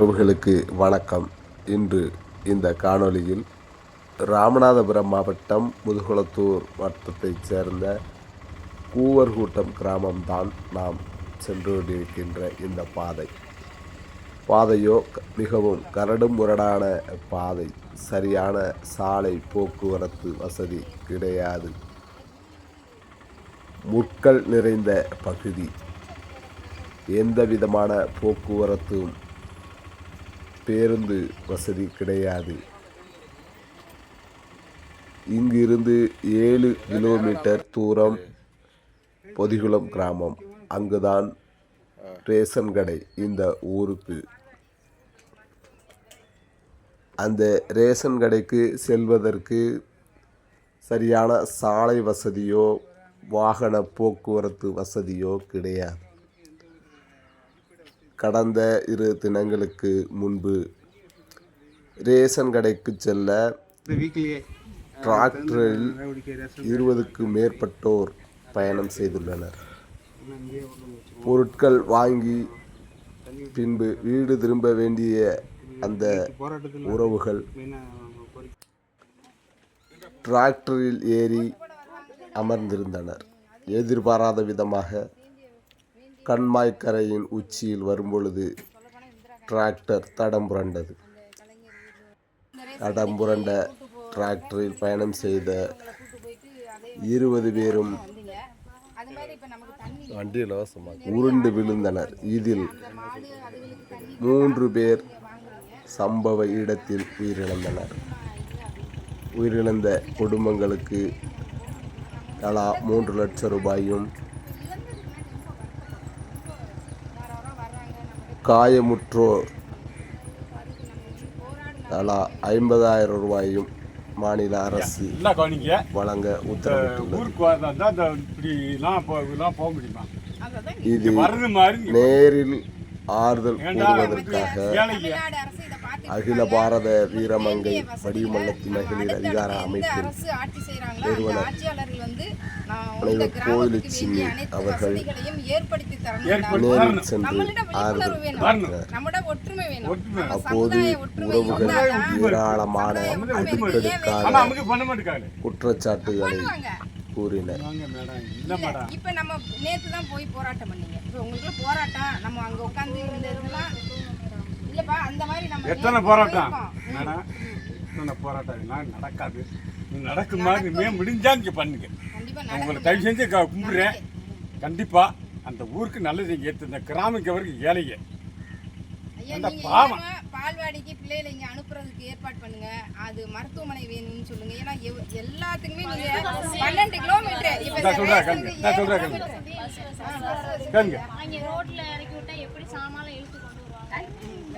உறவுகளுக்கு வணக்கம். இன்று இந்த காணொளியில் ராமநாதபுரம் மாவட்டம் முதுகுளத்தூர் வட்டத்தைச் சேர்ந்த கூவர்கூட்டம் கிராமம்தான் நாம் சென்று கொண்டிருக்கின்ற இந்த பாதை. பாதையோ மிகவும் கரடு முரடான பாதை சரியான சாலை போக்குவரத்து வசதி கிடையாது. முட்கள் நிறைந்த பகுதி. எந்த விதமான போக்குவரத்தும் பேருந்து வசதி கிடையாது. இங்கிருந்து ஏழு கிலோமீட்டர் தூரம் பொதிகுளம் கிராமம். அங்குதான் ரேஷன் கடை இந்த ஊருக்கு. அந்த ரேஷன் கடைக்கு செல்வதற்கு சரியான சாலை வசதியோ வாகன போக்குவரத்து வசதியோ கிடையாது. கடந்த இரு தினங்களுக்கு முன்பு ரேஷன் கடைக்கு செல்ல டிராக்டரில் இருபதுக்கு மேற்பட்டோர் பயணம் செய்துள்ளனர். பொருட்கள் வாங்கி பின்பு வீடு திரும்ப வேண்டிய அந்த உறவுகள் டிராக்டரில் ஏறி அமர்ந்திருந்தனர். எதிர்பாராத விதமாக கண்மாய்க்கரையின் உச்சியில் வரும்பொழுது டிராக்டர் தடம் புரண்டது. தடம் புரண்ட டிராக்டரில் பயணம் செய்த இருபது பேரும் இலவசமாக உருண்டு விழுந்தனர். இதில் மூன்று பேர் சம்பவ இடத்தில் உயிரிழந்தனர். உயிரிழந்த குடும்பங்களுக்கு தலா மூன்று லட்சம் ரூபாயும் காயமுற்றோர். தலா ஐம்பதாயிரம் ரூபாயும் மாநில அரசு வழங்க உத்தரவிட்டுள்ளது. இது நேரில் ஆறுதல் கூறுவதற்காக அகில பாரத வீரமங்கை வடிமல்லத்தி மகளிர் அதிகார எந்த அமைப்பின் அரசு ஆட்சி செய்றாங்களோ அந்த ஆட்சியாளர்கள் வந்து நான் இந்த தலைவர் கிராமத்துக்கு கோயிலட்சுமி வேண்டிய அனைத்து அவர்கள் நேரில். சென்று நம்மளிடம் ஆறுதல் அப்போது சமுதாய ஒற்றுமை உறவுகள் ஏராளமான அடுக்கடுக்கான ஆனா நமக்கு பண்ண மாட்டேங்காங்க குற்றச்சாட்டுகளை கூறினர். இப்ப நம்ம நேத்து தான் போய் போராட்டம் பண்ணீங்க. இப்ப உங்களுக்கு போராட்டம். நம்ம அங்க உட்கார்ந்து இந்த இதெல்லாம் இல்லப்பா அந்த மாதிரி நம்ம எத்தனை போராட்டம். மேடம் எத்தனை போராட்டம்? எல்லாம் நடக்காது. நடக்கும்? மாதிரி மே முடிஞ்சா இங்க பண்ணுங்க. உங்களை. தயவு செஞ்சு கும்பிடுறேன். கண்டிப்பா அந்த ஊருக்கு நல்லது இங்க ஏத்து இந்த கிராமிக்கு வரைக்கும் ஏழைங்க. ஐயா, அந்த பாவம். பால்வாடிக்கு பிள்ளைகளை இங்க அனுப்புறதுக்கு ஏற்பாடு பண்ணுங்க. அது மருத்துவமனை வேணும்னு சொல்லுங்க. ஏன்னா எவ்- எல்லாத்துக்குமே நீங்க பன்னெண்டு கிலோமீட்டர். இப்ப நான் சொல்றேன், ரேஷனுக்கு கேளுங்க. ரோட்ல இறக்கி விட்டா எப்படி சாமான் இழுத்து கொண்டு வருவாங்க காக்கில தண்ணி வந்துச்சுன்னா அந்த ரோடு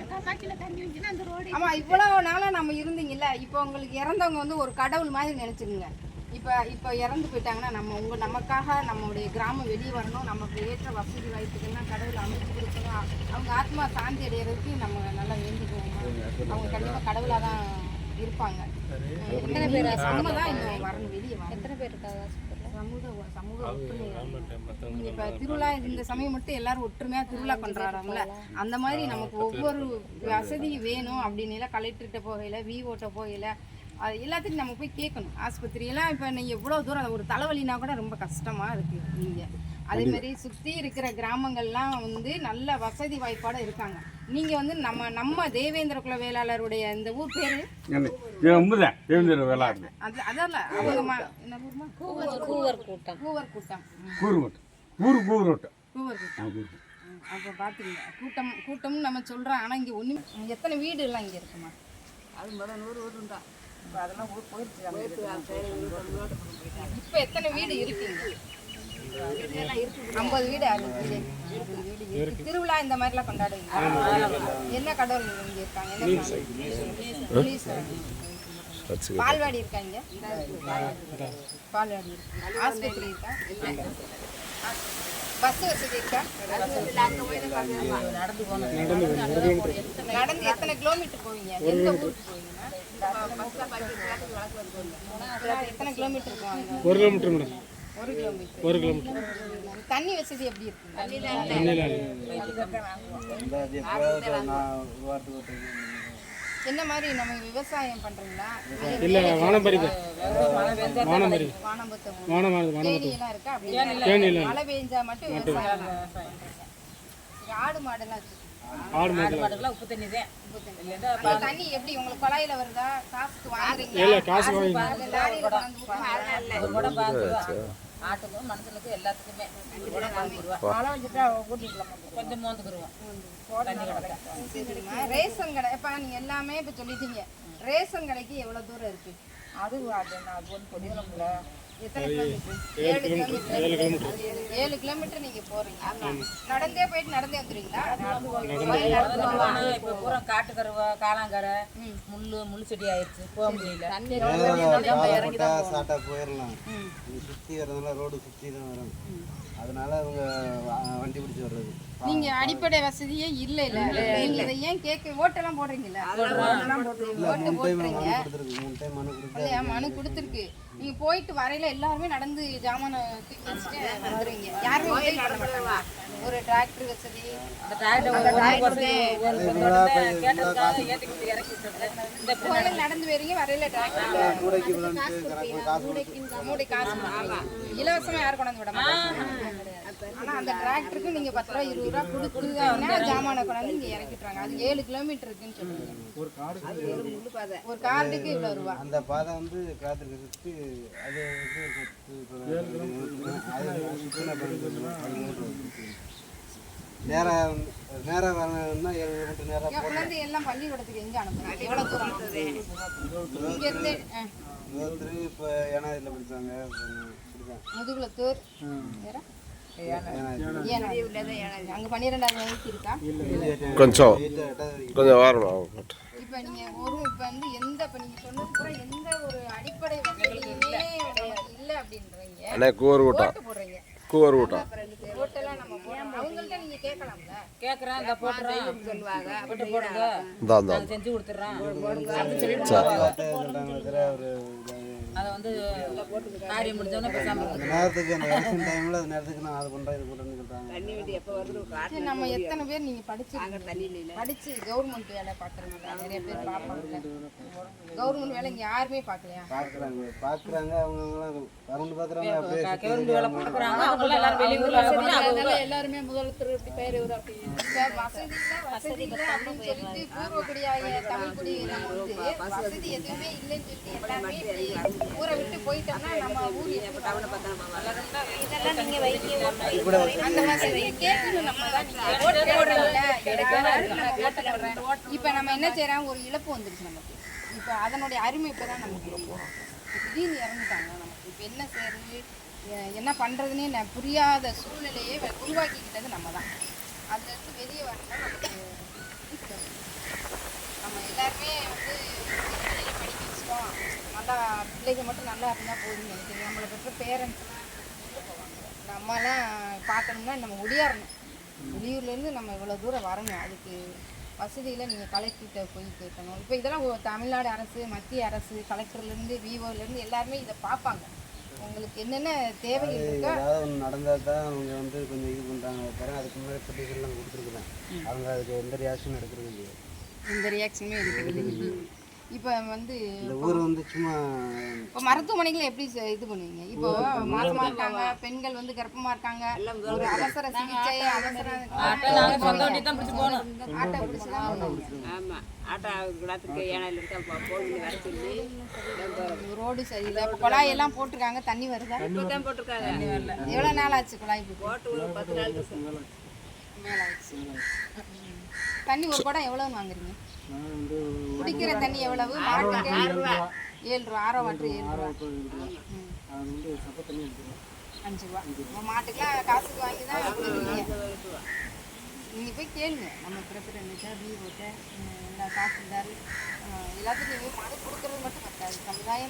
ஆமா இவ்வளவு நாளா நம்ம இருந்தீங்கல்ல இப்போ உங்களுக்கு இறந்தவங்க வந்து ஒரு கடவுள் மாதிரி நினைச்சுக்கோங்க. இப்ப இப்ப இறந்து போயிட்டாங்கன்னா நம்ம உங்க நமக்காக நம்மளுடைய கிராமம் வெளியே வரணும் நமக்கு ஏற்ற வசதி வாய்ப்புகள்லாம் கடவுள் அமைச்சு கொடுக்கணும். அவங்க ஆத்மா சாந்தி அடைகிறதுக்கு நம்ம நல்லா வேண்டிக்குவோம் அவங்க கண்டிப்பா கடவுளா தான் இருப்பாங்க எத்தனை பேர் நம்ம தான் இன்னும் வரணும் வெளியே வரணும். எத்தனை பேர் இருக்காங்க? சமூக சமூக ஒற்றுமை இப்ப திருவிழா இந்த சமயம் மட்டும் எல்லாரும் ஒற்றுமையா திருவிழா கொண்டாடுறாங்கல்ல. அந்த மாதிரி நமக்கு ஒவ்வொரு வசதி வேணும் அப்படின்னு எல்லாம் கலெக்டர்கிட்ட போகையில விஓட்ட போகையில அது எல்லாத்துக்கும் நம்ம போய் கேட்கணும். ஆஸ்பத்திரியெல்லாம் இப்போ நீங்கள் எவ்வளோ தூரம் ஒரு தலைவலினா கூட ரொம்ப கஷ்டமா இருக்கு நீங்க அதே மாதிரி சுற்றி இருக்கிற கிராமங்கள்லாம் வந்து நல்ல வசதி வாய்ப்போட இருக்காங்க. நீங்க வந்து நம்ம நம்ம தேவேந்திர குல வேளாளருடைய இந்த ஊர் பேரு? தேவேந்திர வேளாண் அது அதல்ல அவங்க ஊர்மா கூவர் கூட்டம். கூவர் கூட்டம். கூறு மட்டும் ஊரு கூறு மட்டும் கூவர் கூட்டம். அப்போ பார்த்துங்க கூட்டம் கூட்டம்னு நம்ம சொல்கிறோம் ஆனால் இங்கே ஒன்றும் எத்தனை வீடு எல்லாம் இங்கே இருக்குமா? அது முதல் நூறு வீடு தான் இப்போ அதெல்லாம் ஊர் போயிடுச்சு இப்போ எத்தனை வீடு இருக்குங்க ஐம்பது வீடு அறுபது வீடு. திருவிழா இந்த மாதிரிலாம் கொண்டாடுவீங்க என்ன கடவுள் இங்கே இருக்காங்க. பால்வாடி இருக்காங்க பால்வாடி இருக்கு. ஆஸ்பத்திரி இருக்கா? பஸ் வசதி இருக்கா? நடந்து எத்தனை கிலோமீட்டர் போவீங்க? எந்த ஊருக்கு போவீங்கன்னா எத்தனை கிலோமீட்டர் ஒரு கிலோமீட்டர் மேடம். ஒரு கிலோமீட்டர். ஒரு கிலோமீட்டர். தண்ணி வசதி எப்படி இருக்கு? என்ன மாதிரி நம்ம விவசாயம் பண்றீங்களா? இல்லை வானம்பரி வானம்பரி வானம்பத்தை வானமானது வானம் தேனி எல்லாம் இருக்கா? அப்படி மழை பெஞ்சா மட்டும் விவசாயம் ஆடு மாடெல்லாம் ஆடு மாடு உப்பு தண்ணி தான் அந்த தண்ணி எப்படி உங்களுக்கு குழாயில வருதா? காசுக்கு வாங்குறீங்களா? இல்லை காசு வாங்கி லாரியில கொண்டாந்து ஊத்துறீங்களா? ஒரு குடம் பாஞ்சு ரூபா ஆட்டுக்கும் மனுஷனுக்கும் எல்லாத்துக்குமே. கொஞ்சம் மோந்துக்குருவோம். தண்ணி. ரேஷன் கடை. இப்ப நீங்க எல்லாமே இப்ப சொல்லிட்டீங்க. ரேஷன் கடைக்கு எவ்வளவு தூரம் இருக்கு? அது அது அது ஒன்று பொடியலம்ல எத்தனை கிலோமீட்டர் ஏழு கிலோமீட்டர் ஏழு கிலோமீட்டர் நீங்க போறீங்க. நடந்தே போயிட்டு நடந்தே வந்துருவீங்களா? இப்போ பூரா காட்டுக்கருவா காளாங்கரை முள்ளு முள் செடி ஆயிடுச்சு. போக முடியல. சாட்டா போயிடலாம் சுற்றி வரதுனால ரோடு சுற்றி தான் வரும். அதனால அவங்க வண்டி பிடிச்சி வர்றது. நீங்க அடிப்படை வசதியே இல்ல இல்ல. நீங்க இதை ஏன் கேட்க ஓட்டெல்லாம் போடுறீங்கல்ல? ஓட்டு டைம் மனு கொடுத்து இல்லையா மனு கொடுத்துருக்கு. நீங்க போயிட்டு வரையில எல்லாருமே நடந்து ஜாமான தூக்கி வச்சுட்டு வந்துருவீங்க. யாருமே உதவி பண்ண மாட்டாங்க ஒரு டிராக்டர் வசதி நடந்து வரீங்க வரையில டிராக்டர் காசு. இலவசமா யாரும் கொண்டாந்து விட மாட்டாங்க. ஆனா அந்த டிராக்டருக்கு நீங்க பத்து ரூபா இருபது ரூபா கொடுத்துருந்தா ஜாமான கொண்டாந்து இங்க இறக்கிட்டுறாங்க. அது ஏழு கிலோமீட்டர் இருக்குன்னு சொல்லுங்க. ஒரு கார்டுக்கு இவ்வளவு ரூபா. அந்த பாதை வந்து காத்திருக்க சுற்றி அது நேராக நேராக வரணும்னா ஏழு கிலோமீட்டர் நேராக கொண்டாந்து எல்லாம் பள்ளிக்கூடத்துக்கு எங்க அனுப்புறாங்க? எவ்வளவு தூரம் இங்க இருந்து ஆ, ஒருத்தர் இப்போ ஏனாதில் படித்தாங்க படித்தாங்க முதுகுளத்தூர் வேற? கொஞ்சம் கொஞ்சம் வரணும் இப்ப நீங்க ஒரு இப்ப வந்து எந்த இப்ப நீங்க சொன்னது கூட எந்த ஒரு அடிப்படை வசதியுமே இல்ல அப்படின்றீங்க அண்ணே கூறு கூட்டம் கூறு கூட்டம் ஓட்டெல்லாம் நம்ம போடுறோம் அவங்கள்ட்ட நீங்க கேட்கலாம்ல கேட்குறேன் இந்த. போட்டுறேன் சொல்லுவாங்க போட்டு போடுங்க நாங்கள் செஞ்சு கொடுத்துட்றோம் அதை வந்து காரியம் பேசாமல் அந்த நேரத்துக்கு அந்த எலெக்ஷன் டைமில் அந்த நேரத்துக்கு நான் அது பண்ணுறேன் இது பண்ணுறேன்னு சொல்கிறாங்க சரி, நம்ம எத்தனை பேர் நீங்க படிச்சு படிச்சு கவர்மெண்ட் வேலை பாக்குறவங்க நிறைய பேர் பார்ப்பாங்க கவர்மெண்ட் வேலை இங்க யாருமே பார்க்கலையா? பார்க்குறாங்க பார்க்குறாங்க அப்படியே கவர்மெண்ட் வேலை பார்க்குறாங்க. அவங்களாம் எல்லாரும் வெளியூரில் அவங்க எல்லாருமே முதலத்தர் இப்படி பேர் இவர் அப்படி. வசதி இல்ல, வசதி இல்ல அப்படின்னு சொல்லிட்டு வசதி எதுவுமே இல்லைன்னு சொல்லிட்டு எல்லாமே இப்படி ஊரை விட்டு போயிட்டோம்னா நம்ம ஊர் இதெல்லாம் நீங்க வைக்க அந்த வசதியை கேட்கணும் நம்ம தான். இப்ப என்ன செய்யறோம் ஒரு இழப்பு வந்துருச்சு நமக்கு. இப்ப அதனுடைய அருமை இப்பதான் நமக்கு தெரியும் இப்ப திடீர்னு இறந்துட்டாங்க நமக்கு. இப்ப என்ன செய்யறது என்ன பண்றதுன்னே நான் புரியாத சூழ்நிலையை உருவாக்கிக்கிட்டது நம்ம தான். அதுல இருந்து வெளியே நமக்கு நம்ம எல்லாருமே வந்து படிக்க வச்சிட்டோம். நல்லா பிள்ளைங்க மட்டும் நல்லா இருந்தால் போதும்னு நினைக்கிறேன். நம்மளை பெற்ற பேரண்ட்ஸ் நம்மலாம் பார்க்கணும்னா நம்ம ஒடியாரணும் வெளியூர்லேருந்து நம்ம இவ்வளோ தூரம் வரணும். அதுக்கு வசதியில் நீங்கள் கலெக்டர்கிட்ட போய் கேட்கணும். இப்போ இதெல்லாம் தமிழ்நாடு அரசு மத்திய அரசு கலெக்டர்லேருந்து விவோலேருந்து எல்லாருமே இதை பார்ப்பாங்க. உங்களுக்கு என்னென்ன தேவைகள் இருக்கோ ஏதாவது ஒன்று நடந்தால் தான் அவங்க வந்து கொஞ்சம் இது பண்ணுறாங்க தரேன் அதுக்கு முன்னாடி பெட்டிஷன்லாம் கொடுத்துருக்குறேன் அவங்க அதுக்கு எந்த ரியாக்ஷன் எடுக்கிறது இல்லையா. இந்த ரியாக்ஷனுமே இருக்குது இப்போ வந்து இந்த ஊர் வந்து சும்மா இப்போ மருத்துவமனைகளை எப்படி இது பண்ணுவீங்க? இப்போ மாசமா இருக்காங்க பெண்கள் வந்து கர்ப்பமா இருக்காங்க ஒரு அவசர சிகிச்சை அவசர ஆட்டோ பிடிச்சி. ஆமாம் ஆட்டோ குடத்துக்கு ஏனாயில் இருக்க வர சொல்லி ரோடு சரியில்லை. இப்போ குழாய் எல்லாம் போட்டிருக்காங்க. தண்ணி வருதா? இப்போ தான் போட்டிருக்காங்க. எவ்வளோ நாள் ஆச்சு குழாய் போட்டு? போட்டு ஒரு பத்து நாள் மேல ஆச்சு தண்ணி ஒரு குடம் எவ்வளோன்னு வாங்குறீங்க? குடிக்கிற தண்ணி எவ்வளவு? மாட்டுக்கு ஏழு ரூபா. ஆரோ வாட்டர் ஏழு ரூபா. ம். அஞ்சு ரூபா. நம்ம மாட்டுக்கெல்லாம் காசுக்கு வாங்கி தான் நீங்கள் போய் கேளுங்க. நம்ம பிரசிடென்ட்டு விவோட்ட எல்லா தாசில்தார் எல்லாத்துக்கும் நீங்கள் மனு கொடுக்குறது மட்டும் பத்தாது. சமுதாயம்